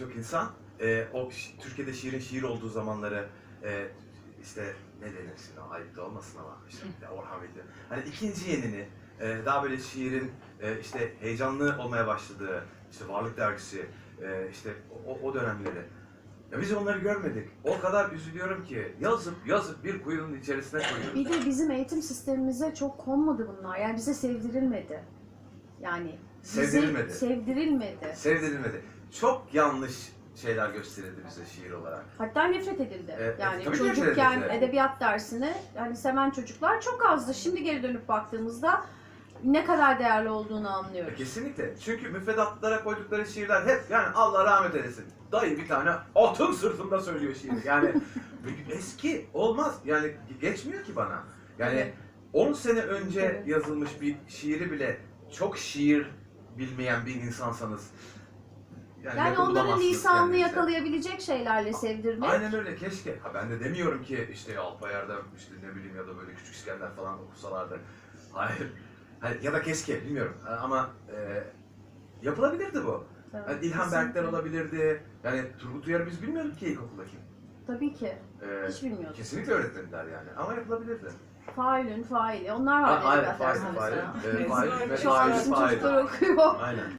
birçok insan e, o şi- Türkiye'de şiirin şiir olduğu zamanları e, işte ne denir şimdi o ayıp da olmasın ama işte Orhan Veli. Hani ikinci yenini e, daha böyle şiirin e, işte heyecanlı olmaya başladığı işte Varlık Dergisi e, işte o, o dönemleri. Ya biz onları görmedik. O kadar üzülüyorum ki yazıp yazıp bir kuyunun içerisine koyuyoruz. Bir de bizim eğitim sistemimize çok konmadı bunlar. Yani bize sevdirilmedi. Yani Sevdirilmedi. Sevdirilmedi. Sevdirilmedi. Çok yanlış şeyler gösterildi bize şiir olarak. Hatta nefret edildi. Evet, yani tabii nefret çocukken edildi. edebiyat dersini yani seven çocuklar çok azdı. Şimdi geri dönüp baktığımızda ne kadar değerli olduğunu E, anlıyoruz. kesinlikle. Çünkü müfredatlara koydukları şiirler hep yani Allah rahmet eylesin. Dayı bir tane atın sırtında söylüyor şiiri. Yani eski olmaz. Yani geçmiyor ki bana. Yani Evet. 10 sene önce yazılmış bir şiiri bile çok şiir bilmeyen bir insansanız Yani onların bulamazsınız lisanını kendinize. yakalayabilecek şeylerle sevdirmek. Aynen öyle keşke. Ha ben de demiyorum ki işte Alpayar'da işte ne bileyim ya da böyle Küçük İskender falan okusalardı. Hayır. Hayır, ya da keşke bilmiyorum ama e, yapılabilirdi bu. Evet, Yani İlhan. Berkler olabilirdi. Yani Turgut Uyar'ı biz bilmiyorduk ki ilkokulda kim. Tabii ki. E, Hiç bilmiyorduk. kesinlikle öğretmediler yani ama yapılabilirdi. Failün, faili. Onlar var Ha, aynen, edebiyat fail, fail, mesela. fail ve Şu an fail, bizim fail. çocuklar okuyor. Aynen.